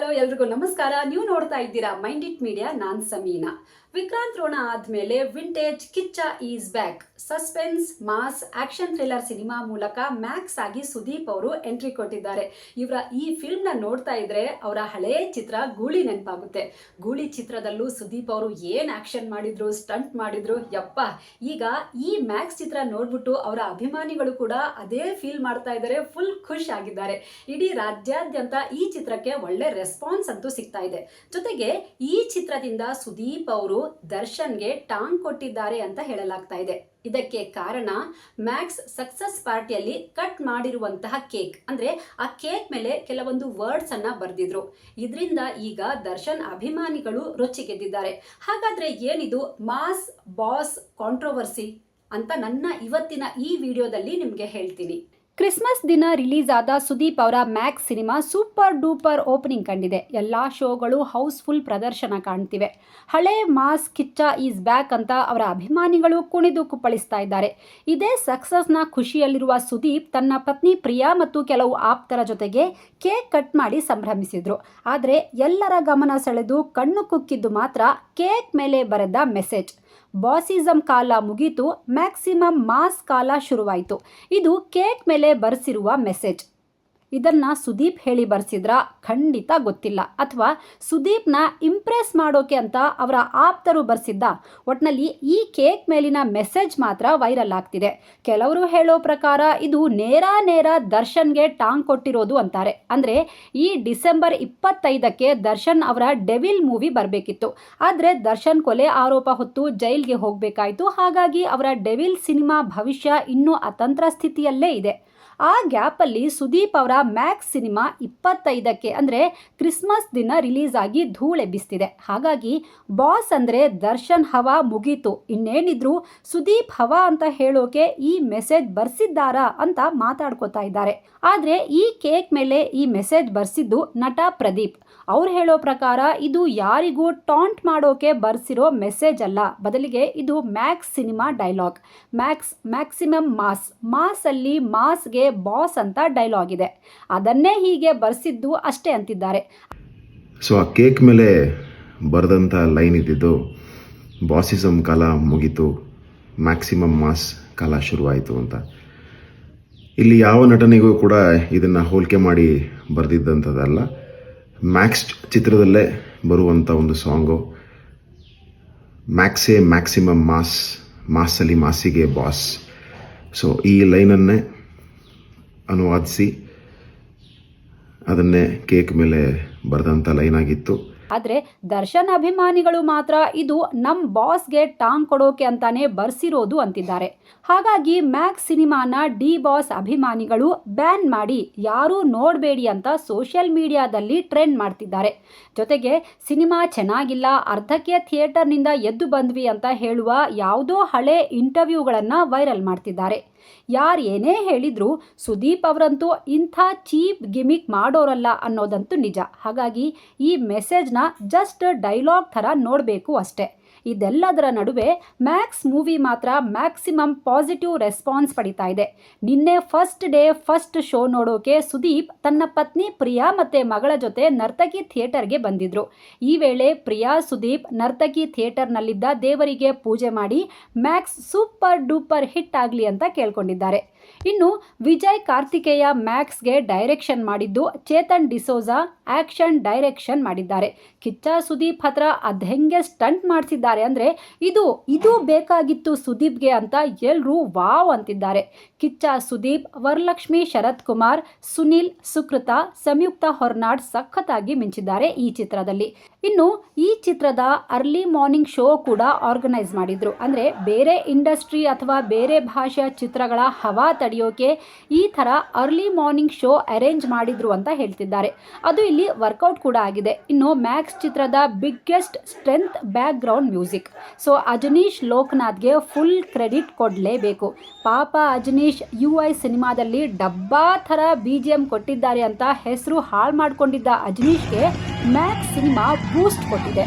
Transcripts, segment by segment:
Hello ಎಲ್ರಿಗೂ ನಮಸ್ಕಾರ. ನೀವು ನೋಡ್ತಾ ಇದ್ದೀರಾ ಮೈಂಡ್ ಇಟ್ ಮೀಡಿಯಾ, ನಾನ್ ಸಮೀನಾ. ವಿಕ್ರಾಂತ್ ರೋಣ ಆದ್ಮೇಲೆ vintage Kichcha is back. Suspense, mass, action thriller cinema ಮೂಲಕ ಮ್ಯಾಕ್ಸ್ ಆಗಿ ಸುದೀಪ್ ಅವರು ಎಂಟ್ರಿ ಕೊಟ್ಟಿದ್ದಾರೆ. ಇವರ ಈ ಫಿಲ್ಮ್ನ ನೋಡ್ತಾ ಇದ್ರೆ ಅವರ ಹಳೆಯ ಚಿತ್ರ ಗೂಳಿ ನೆನಪಾಗುತ್ತೆ. ಗೂಳಿ ಚಿತ್ರದಲ್ಲೂ ಸುದೀಪ್ ಅವರು ಏನ್ ಆಕ್ಷನ್ ಮಾಡಿದ್ರು, ಸ್ಟಂಟ್ ಮಾಡಿದ್ರು, ಯಪ್ಪ! ಈಗ ಈ ಮ್ಯಾಕ್ಸ್ ಚಿತ್ರ ನೋಡ್ಬಿಟ್ಟು ಅವರ ಅಭಿಮಾನಿಗಳು ಕೂಡ ಅದೇ ಫೀಲ್ ಮಾಡ್ತಾ ಇದ್ದಾರೆ, ಫುಲ್ ಖುಷ್ ಆಗಿದ್ದಾರೆ. ಇಡೀ ರಾಜ್ಯಾದ್ಯಂತ ಈ ಚಿತ್ರಕ್ಕೆ ಒಳ್ಳೆ ರೆಸ್ಪಾನ್ಸ್ ಅಂತೂ ಸಿಗ್ತಾ ಇದೆ. ಜೊತೆಗೆ ಈ ಚಿತ್ರದಿಂದ ಸುದೀಪ್ ಅವರು ದರ್ಶನ್ಗೆ ಟಾಂಗ್ ಕೊಟ್ಟಿದ್ದಾರೆ ಅಂತ ಹೇಳಲಾಗ್ತಾ ಇದೆ. ಇದಕ್ಕೆ ಕಾರಣ ಮ್ಯಾಕ್ಸ್ ಸಕ್ಸಸ್ ಪಾರ್ಟಿಯಲ್ಲಿ ಕಟ್ ಮಾಡಿರುವಂತಹ ಕೇಕ್. ಅಂದ್ರೆ ಆ ಕೇಕ್ ಮೇಲೆ ಕೆಲವೊಂದು ವರ್ಡ್ಸ್ ಅನ್ನ ಬರೆದಿದ್ರು. ಇದರಿಂದ ಈಗ ದರ್ಶನ್ ಅಭಿಮಾನಿಗಳು ರೊಚ್ಚಿಗೆದ್ದಿದ್ದಾರೆ. ಹಾಗಾದ್ರೆ ಏನಿದು? ಮಾಸ್ ಬಾಸ್ ಕಾಂಟ್ರವರ್ಸಿ ಅಂತ ನನ್ನ ಇವತ್ತಿನ ಈ ವಿಡಿಯೋದಲ್ಲಿ ನಿಮಗೆ ಹೇಳ್ತೀನಿ. ಕ್ರಿಸ್ಮಸ್ ದಿನ ರಿಲೀಸ್ ಆದ ಸುದೀಪ್ ಅವರ Max cinema super duper opening ಕಂಡಿದೆ. ಎಲ್ಲ ಶೋಗಳು ಹೌಸ್ಫುಲ್ ಪ್ರದರ್ಶನ ಕಾಣ್ತಿವೆ. ಹಳೆ ಮಾಸ್ ಕಿಚ್ಚ ಈಸ್ ಬ್ಯಾಕ್ ಅಂತ ಅವರ ಅಭಿಮಾನಿಗಳು ಕುಣಿದು ಕುಪ್ಪಳಿಸ್ತಾ ಇದ್ದಾರೆ. ಇದೇ ಸಕ್ಸಸ್ನ ಖುಷಿಯಲ್ಲಿರುವ ಸುದೀಪ್ ತನ್ನ ಪತ್ನಿ ಪ್ರಿಯಾ ಮತ್ತು ಕೆಲವು ಆಪ್ತರ ಜೊತೆಗೆ ಕೇಕ್ ಕಟ್ ಮಾಡಿ ಸಂಭ್ರಮಿಸಿದ್ರು. ಆದರೆ ಎಲ್ಲರ ಗಮನ ಸೆಳೆದು ಕಣ್ಣು ಕುಕ್ಕಿದ್ದು ಮಾತ್ರ ಕೇಕ್ ಮೇಲೆ ಬರೆದ ಮೆಸೇಜ್. ಬಾಸಿಸಮ್ ಕಾಲ ಮುಗಿತು ಮ್ಯಾಕ್ಸಿಮಮ್ ಮಾಸ್ ಕಾಲ ಶುರುವಾಯಿತು. ಇದು ಕೇಕ್ ಮೇಲೆ ಬರೆಸಿರುವ ಮೆಸೇಜ್. ಇದನ್ನ ಸುದೀಪ್ ಹೇಳಿ ಬರ್ಸಿದ್ರ? ಖಂಡಿತ ಗೊತ್ತಿಲ್ಲ. ಅಥವಾ ಸುದೀಪ್ನ ಇಂಪ್ರೆಸ್ ಮಾಡೋಕೆ ಅಂತ ಅವರ ಆಪ್ತರು ಬರ್ಸಿದ್ದ. ಒಟ್ನಲ್ಲಿ ಈ ಕೇಕ್ ಮೇಲಿನ ಮೆಸೇಜ್ ಮಾತ್ರ ವೈರಲ್ ಆಗ್ತಿದೆ. ಕೆಲವರು ಹೇಳೋ ಪ್ರಕಾರ ಇದು ನೇರ ನೇರ ದರ್ಶನ್ಗೆ ಟಾಂಗ್ ಕೊಟ್ಟಿರೋದು ಅಂತಾರೆ. ಅಂದ್ರೆ ಈ ಡಿಸೆಂಬರ್ ಇಪ್ಪತ್ತೈದಕ್ಕೆ ದರ್ಶನ್ ಅವರ ಡೆವಿಲ್ ಮೂವಿ ಬರಬೇಕಿತ್ತು. ಆದರೆ ದರ್ಶನ್ ಕೊಲೆ ಆರೋಪ ಹೊತ್ತು ಜೈಲ್ಗೆ ಹೋಗಬೇಕಾಯಿತು. ಹಾಗಾಗಿ ಅವರ ಡೆವಿಲ್ ಸಿನಿಮಾ ಭವಿಷ್ಯ ಇನ್ನೂ ಅತಂತ್ರ ಸ್ಥಿತಿಯಲ್ಲೇ ಇದೆ. ಆ ಗ್ಯಾಪಲ್ಲಿ ಸುದೀಪ್ ಅವರ ಮ್ಯಾಕ್ಸ್ ಸಿನಿಮಾ ಇಪ್ಪತ್ತೈದಕ್ಕೆ ಅಂದರೆ ಕ್ರಿಸ್ಮಸ್ ದಿನ ರಿಲೀಸ್ ಆಗಿ ಧೂಳೆಬ್ಬಿಸ್ತಿದೆ. ಹಾಗಾಗಿ ಬಾಸ್ ಅಂದರೆ ದರ್ಶನ್ ಹವಾ ಮುಗೀತು. ಇನ್ನೇನಿದ್ರು ಸುದೀಪ್ ಹವಾ ಅಂತ ಹೇಳೋಕೆ ಈ ಮೆಸೇಜ್ ಬರ್ಸಿದ್ದಾರಾ ಅಂತ ಮಾತಾಡ್ಕೋತಾ ಇದ್ದಾರೆ. ಆದರೆ ಈ ಕೇಕ್ ಮೇಲೆ ಈ ಮೆಸೇಜ್ ಬರ್ಸಿದ್ದು ನಟ ಪ್ರದೀಪ್. ಅವ್ರು ಹೇಳೋ ಪ್ರಕಾರ ಇದು ಯಾರಿಗೂ ಟಾಂಟ್ ಮಾಡೋಕೆ ಬರ್ಸಿರೋ ಮೆಸೇಜ್ ಅಲ್ಲ. ಬದಲಿಗೆ ಇದು Max cinema dialogue. Max, maximum mass. Mass ಅಲ್ಲಿ ಮಾಸ್ಗೆ ಬಾಸ್ ಅಂತ ಡೈಲಾಗ್ ಇದೆ. ಅದನ್ನೇ ಹೀಗೆ ಬರೆಸಿದ್ದು ಅಷ್ಟೇ ಅಂತಿದ್ದಾರೆ. ಸೊ ಆ ಕೇಕ್ ಮೇಲೆ ಬರೆದಂಥ ಲೈನ್ ಇದ್ದಿದ್ದು ಬಾಸಿಸಮ್ ಕಾಲ ಮುಗೀತು ಮ್ಯಾಕ್ಸಿಮಮ್ ಮಾಸ್ ಕಾಲ ಶುರುವಾಯಿತು ಅಂತ. ಇಲ್ಲಿ ಯಾವ ನಟನೆಗೂ ಕೂಡ ಇದನ್ನು ಹೋಲಿಕೆ ಮಾಡಿ ಬರೆದಿದ್ದಂಥದ್ದಲ್ಲ. ಮ್ಯಾಕ್ಸ್ ಚಿತ್ರದಲ್ಲೇ ಬರುವಂಥ ಒಂದು ಸಾಂಗು ಮ್ಯಾಕ್ಸೇ ಮ್ಯಾಕ್ಸಿಮಮ್ ಮಾಸ್ ಮಾಸಲ್ಲಿ ಮಾಸಿಗೆ ಬಾಸ್ ಸೊ ಈ ಲೈನನ್ನೇ ಅನುವಾದಿಸಿ ಅದನ್ನೇ ಕೇಕ್ ಮೇಲೆ ಬರೆದಂತ ಲೈನ್ ಆಗಿತ್ತು. ಆದರೆ ದರ್ಶನ್ ಅಭಿಮಾನಿಗಳು ಮಾತ್ರ ಇದು ನಮ್ಮ ಬಾಸ್ಗೆ ಟಾಂಗ್ ಕೊಡೋಕೆ ಅಂತಾನೆ ಬರ್ಸಿರೋದು ಅಂತಿದ್ದಾರೆ. ಹಾಗಾಗಿ ಮ್ಯಾಕ್ಸ್ ಸಿನಿಮಾನ ಡಿ ಬಾಸ್ ಅಭಿಮಾನಿಗಳು ಬ್ಯಾನ್ ಮಾಡಿ ಯಾರೂ ನೋಡಬೇಡಿ ಅಂತ ಸೋಷಿಯಲ್ ಮೀಡಿಯಾದಲ್ಲಿ ಟ್ರೆಂಡ್ ಮಾಡ್ತಿದ್ದಾರೆ. ಜೊತೆಗೆ ಸಿನಿಮಾ ಚೆನ್ನಾಗಿಲ್ಲ, ಅರ್ಧಕ್ಕೆ ಥಿಯೇಟರ್ನಿಂದ ಎದ್ದು ಬಂದ್ವಿ ಅಂತ ಹೇಳುವ ಯಾವುದೋ ಹಳೆ ಇಂಟರ್ವ್ಯೂಗಳನ್ನು ವೈರಲ್ ಮಾಡ್ತಿದ್ದಾರೆ. ಯಾರು ಏನೇ ಹೇಳಿದ್ರು ಸುದೀಪ್ ಅವರಂತೂ ಇಂಥ ಚೀಪ್ ಗಿಮಿಕ್ ಮಾಡೋರಲ್ಲ ಅನ್ನೋದಂತೂ ನಿಜ. ಹಾಗಾಗಿ ಈ ಮೆಸೇಜ್ನ ಜಸ್ಟ್ ಡೈಲಾಗ್ ಥರ ನೋಡಬೇಕು ಅಷ್ಟೇ. ಇದೆಲ್ಲದರ ನಡುವೆ ಮ್ಯಾಕ್ಸ್ ಮೂವಿ ಮಾತ್ರ ಮ್ಯಾಕ್ಸಿಮಮ್ ಪಾಸಿಟಿವ್ ರೆಸ್ಪಾನ್ಸ್ ಪಡಿತಾ ಇದೆ. ನಿನ್ನೆ ಫಸ್ಟ್ ಡೇ ಫಸ್ಟ್ ಶೋ ನೋಡೋಕೆ ಸುದೀಪ್ ತನ್ನ ಪತ್ನಿ ಪ್ರಿಯಾ ಮತ್ತು ಮಗಳ ಜೊತೆ ನರ್ತಕಿ ಥಿಯೇಟರ್ಗೆ ಬಂದಿದ್ರು. ಈ ವೇಳೆ ಪ್ರಿಯಾ, ಸುದೀಪ್ ನರ್ತಕಿ ಥಿಯೇಟರ್ನಲ್ಲಿದ್ದ ದೇವರಿಗೆ ಪೂಜೆ ಮಾಡಿ ಮ್ಯಾಕ್ಸ್ ಸೂಪರ್ ಡೂಪರ್ ಹಿಟ್ ಆಗಲಿ ಅಂತ ಕೇಳ್ಕೊಂಡಿದ್ದಾರೆ. ಇನ್ನು ವಿಜಯ್ ಕಾರ್ತಿಕೇಯ ಮ್ಯಾಕ್ಸ್ಗೆ ಡೈರೆಕ್ಷನ್ ಮಾಡಿದ್ದು ಚೇತನ್ ಡಿಸೋಜಾ ಆಕ್ಷನ್ ಡೈರೆಕ್ಷನ್ ಮಾಡಿದ್ದಾರೆ. ಕಿಚ್ಚ ಸುದೀಪ್ ಹತ್ರ ಅದ್ ಹೆಂಗೆ ಸ್ಟಂಟ್ ಮಾಡಿಸಿದ್ದಾರೆ ಅಂದ್ರೆ ಇದು ಇದು ಬೇಕಾಗಿತ್ತು ಸುದೀಪ್ಗೆ ಅಂತ ಎಲ್ಲರೂ ವಾವ್ ಅಂತಿದ್ದಾರೆ. ಕಿಚ್ಚ ಸುದೀಪ್, ವರಲಕ್ಷ್ಮಿ ಶರತ್ ಕುಮಾರ್ ಸುನಿಲ್, ಸುಕೃತ, ಸಂಯುಕ್ತ ಹೊರ್ನಾಡ್ ಸಖತ್ತಾಗಿ ಮಿಂಚಿದ್ದಾರೆ ಈ ಚಿತ್ರದಲ್ಲಿ. ಇನ್ನು ಈ ಚಿತ್ರದ ಅರ್ಲಿ ಮಾರ್ನಿಂಗ್ ಶೋ ಕೂಡ ಆರ್ಗನೈಸ್ ಮಾಡಿದ್ರು. ಅಂದ್ರೆ ಬೇರೆ ಇಂಡಸ್ಟ್ರಿ ಅಥವಾ ಬೇರೆ ಭಾಷೆಯ ಚಿತ್ರಗಳ ಹವಾ ತಡೆಯೋಕೆ ಈ ಥರ ಅರ್ಲಿ ಮಾರ್ನಿಂಗ್ ಶೋ ಅರೇಂಜ್ ಮಾಡಿದ್ರು ಅಂತ ಹೇಳ್ತಿದ್ದಾರೆ. ಅದು ಇಲ್ಲಿ ವರ್ಕೌಟ್ ಕೂಡ ಆಗಿದೆ. ಇನ್ನು ಮ್ಯಾಕ್ಸ್ ಚಿತ್ರದ biggest strength background music so Ajaneesh ಲೋಕನಾಥ್ಗೆ full credit ಕೊಡಲೇಬೇಕು. ಪಾಪ ಅಜನೀಶ್ ಯು ಐ ಸಿನಿಮಾದಲ್ಲಿ ಡಬ್ಬಾ ಥರ ಬಿ ಜಿ ಎಂ ಕೊಟ್ಟಿದ್ದಾರೆ ಅಂತ ಹೆಸರು ಹಾಳು ಮಾಡ್ಕೊಂಡಿದ್ದ ಅಜನೀಶ್ಗೆ ಮ್ಯಾಕ್ಸ್ ಸಿನಿಮಾ ಬೂಸ್ಟ್ ಕೊಟ್ಟಿದೆ.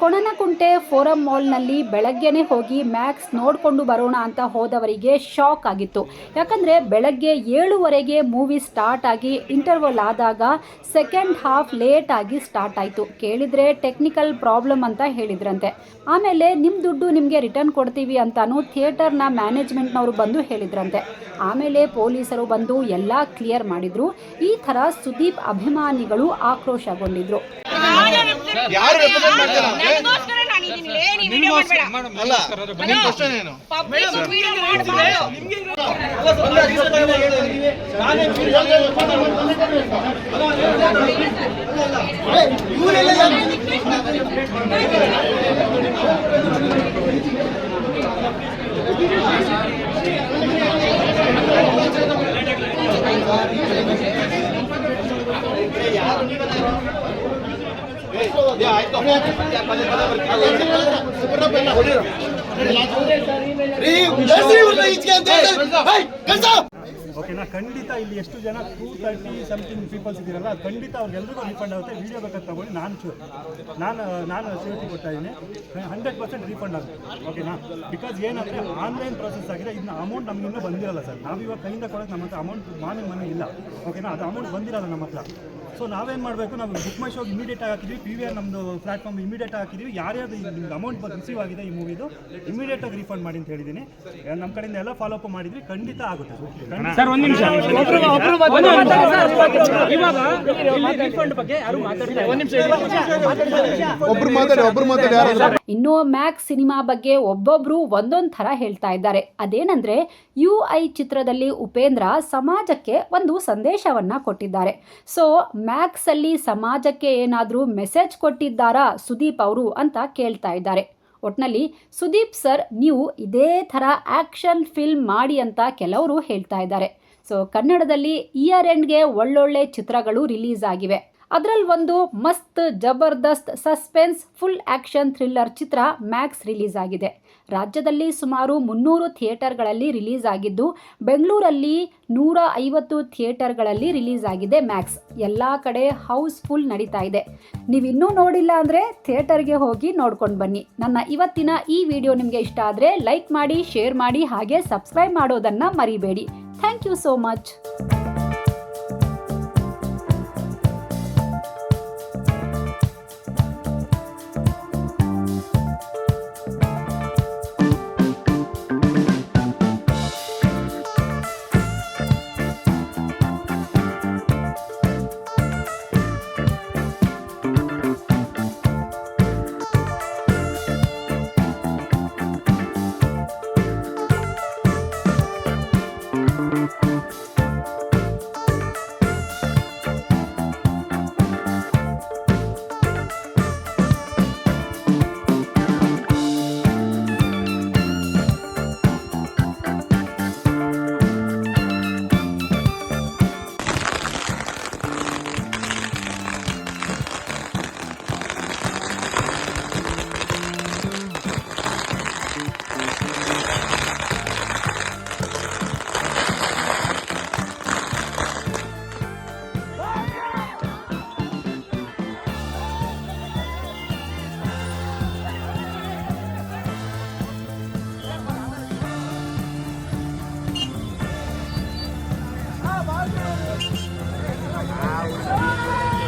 ಕೊಣನಕುಂಟೆ ಫೋರಂ ಮಾಲ್ನಲ್ಲಿ ಬೆಳಗ್ಗೆನೇ ಹೋಗಿ ಮ್ಯಾಕ್ಸ್ ನೋಡಿಕೊಂಡು ಬರೋಣ ಅಂತ ಹೋದವರಿಗೆ ಶಾಕ್ ಆಗಿತ್ತು. ಯಾಕಂದರೆ ಬೆಳಗ್ಗೆ ಏಳುವರೆಗೆ ಮೂವಿ ಸ್ಟಾರ್ಟ್ ಆಗಿ ಇಂಟರ್ವಲ್ ಆದಾಗ ಸೆಕೆಂಡ್ ಹಾಫ್ ಲೇಟ್ ಆಗಿ ಸ್ಟಾರ್ಟ್ ಆಯಿತು. ಕೇಳಿದರೆ ಟೆಕ್ನಿಕಲ್ ಪ್ರಾಬ್ಲಮ್ ಅಂತ ಹೇಳಿದ್ರಂತೆ. ಆಮೇಲೆ ನಿಮ್ಮ ದುಡ್ಡು ನಿಮಗೆ ರಿಟರ್ನ್ ಕೊಡ್ತೀವಿ ಅಂತಲೂ ಥಿಯೇಟರ್ನ ಮ್ಯಾನೇಜ್ಮೆಂಟ್ನವರು ಬಂದು ಹೇಳಿದ್ರಂತೆ. ಆಮೇಲೆ ಪೊಲೀಸರು ಬಂದು ಎಲ್ಲ ಕ್ಲಿಯರ್ ಮಾಡಿದ್ರು. ಈ ಥರ ಸುದೀಪ್ ಅಭಿಮಾನಿಗಳು ಆಕ್ರೋಶಗೊಂಡಿದ್ರು. ನಮ್ಗೆ? ನನಗೋಸ್ಕರ ನಾನು ಇದೀನಿ. ನೀ ವಿಡಿಯೋ ಮಾಡ್ಬೇಡ. ಅಲ್ಲ ನಿಮ್ ಕ್ವಶನ್ ಏನು ಪಬ್ಲಿಕ್ ವಿಡಿಯೋ ಮಾಡಬಾರ್ದು ಓಕೆನಾ ಖಂಡಿತ ಇಲ್ಲಿ ಎಷ್ಟು ಜನ ಟೂ ತರ್ಟಿ ಸಮಥಿಂಗ್ ಪೀಪಲ್ಸ್ ಇದ್ದೀರಲ್ಲ ಖಂಡಿತ ಅವ್ರಿಗೆಲ್ರಿಗೂ ರೀಫಂಡ್ ಆಗುತ್ತೆ. ವಿಡಿಯೋ ಬೇಕಾದ್ರೆ ತಗೊಳ್ಳಿ, ನಾನು ಶೂರ್ ನಾನು ನಾನು ಶ್ಯೂರಿಟಿ ಕೊಡ್ತಾ ಇದ್ದೀನಿ. ಹಂಡ್ರೆಡ್ ಪರ್ಸೆಂಟ್ ರೀಫಂಡ್ ಆಗುತ್ತೆ. ಓಕೆನಾ ಬಿಕಾಸ್ ಏನಂದರೆ ಆನ್ಲೈನ್ ಪ್ರೊಸೆಸ್ ಆಗಿದೆ ಇದನ್ನ ಅಮೌಂಟ್ ನಮ್ಗೆ ಇನ್ನೂ ಬಂದಿರಲ್ಲ ಸರ್. ನಾವು ಇವಾಗ ಕೈಯಿಂದ ಕೊಡೋಕೆ ನಮ್ಮ ಹತ್ರ ಅಮೌಂಟ್ ಮಾರ್ನಿಂಗ್ ಮನೆ ಇಲ್ಲ. ಓಕೆನಾ ಅದು ಅಮೌಂಟ್ ಬಂದಿರಲ್ಲ ನಮ್ಮ ಹತ್ರ ಸೊ ನಾವೇನು ಮಾಡಬೇಕು? ನಾವು ಬುಕ್ ಮೈ ಶೋಗೆ ಇಮಿಡಿಯೇಟ್ ಹಾಕಿದ್ವಿ. ಪಿ ವಿ ಆರ್ ನಮ್ಮದು ಪ್ಲಾಟ್ಫಾರ್ಮ್ ಇಮಿಡಿಯೇಟ್ ಆಗಿ ಹಾಕಿದ್ವಿ. ಯಾರ್ಯಾರು ನಿಮ್ಗೆ ಅಮೌಂಟ್ ರಿಸೀವ್ ಆಗಿದೆ ಈ ಮೂವಿದು ಇಮಿಡಿಯೇಟ್ ಆಗಿ ರೀಫಂಡ್ ಮಾಡಿ ಅಂತ ಹೇಳಿದ್ದೀನಿ ನಮ್ಮ ಕಡೆಯಿಂದ ಎಲ್ಲ ಫಾಲೋ ಅಪ್ ಮಾಡಿದ್ವಿ ಖಂಡಿತ ಆಗುತ್ತೆ. ಸರ್ ಒಂದು ನಿಮಿಷ. ಇವಾಗ ರೀಫಂಡ್ ಬಗ್ಗೆ ಯಾರು ಮಾತಾಡ್ತಾರೆ? ಒಂದ್ ನಿಮಿಷ. ಒಬ್ರು ಮಾತಾಡಿ ಒಬ್ರು ಮಾತಾಡಿ ಯಾರು ಇನ್ನು ಮ್ಯಾಕ್ಸ್ ಸಿನಿಮಾ ಬಗ್ಗೆ ಒಬ್ಬೊಬ್ರು ಒಂದೊಂದ್ ಥರ ಹೇಳ್ತಾ ಇದ್ದಾರೆ. ಅದೇನಂದ್ರೆ ಯು ಐ ಚಿತ್ರದಲ್ಲಿ ಉಪೇಂದ್ರ ಸಮಾಜಕ್ಕೆ ಒಂದು ಸಂದೇಶವನ್ನ ಕೊಟ್ಟಿದ್ದಾರೆ. ಸೊ ಮ್ಯಾಕ್ಸ್ ಅಲ್ಲಿ ಸಮಾಜಕ್ಕೆ ಏನಾದರೂ ಮೆಸೇಜ್ ಕೊಟ್ಟಿದ್ದಾರಾ ಸುದೀಪ್ ಅವರು ಅಂತ ಕೇಳ್ತಾ ಇದ್ದಾರೆ. ಒಟ್ನಲ್ಲಿ ಸುದೀಪ್ ಸರ್, ನೀವು ಇದೇ ಥರ ಆಕ್ಷನ್ ಫಿಲ್ಮ್ ಮಾಡಿ ಅಂತ ಕೆಲವರು ಹೇಳ್ತಾ ಇದ್ದಾರೆ. ಸೊ, ಕನ್ನಡದಲ್ಲಿ ಇಯರ್ ಎಂಡ್ಗೆ ಒಳ್ಳೊಳ್ಳೆ ಚಿತ್ರಗಳು ರಿಲೀಸ್ ಆಗಿವೆ. ಅದರಲ್ಲಿ ಒಂದು ಮಸ್ತ್, ಜಬರ್ದಸ್ತ್, ಸಸ್ಪೆನ್ಸ್, ಫುಲ್ ಆ್ಯಕ್ಷನ್ ಥ್ರಿಲ್ಲರ್ ಚಿತ್ರ ಮ್ಯಾಕ್ಸ್ ರಿಲೀಸ್ ಆಗಿದೆ. ರಾಜ್ಯದಲ್ಲಿ ಸುಮಾರು ಮುನ್ನೂರು ಥಿಯೇಟರ್ಗಳಲ್ಲಿ ರಿಲೀಸ್ ಆಗಿದ್ದು, ಬೆಂಗಳೂರಲ್ಲಿ ನೂರ ಐವತ್ತು ಥಿಯೇಟರ್ಗಳಲ್ಲಿ ರಿಲೀಸ್ ಆಗಿದೆ ಮ್ಯಾಕ್ಸ್. ಎಲ್ಲ ಕಡೆ ಹೌಸ್ಫುಲ್ ನಡೀತಾ ಇದೆ. ನೀವು ಇನ್ನೂ ನೋಡಿಲ್ಲ ಅಂದರೆ ಥಿಯೇಟರ್ಗೆ ಹೋಗಿ ನೋಡ್ಕೊಂಡು ಬನ್ನಿ. ನನ್ನ ಇವತ್ತಿನ ಈ ವಿಡಿಯೋ ನಿಮಗೆ ಇಷ್ಟ ಆದರೆ ಲೈಕ್ ಮಾಡಿ, ಶೇರ್ ಮಾಡಿ, ಹಾಗೆ ಸಬ್ಸ್ಕ್ರೈಬ್ ಮಾಡೋದನ್ನು ಮರಿಬೇಡಿ. Thank you so much.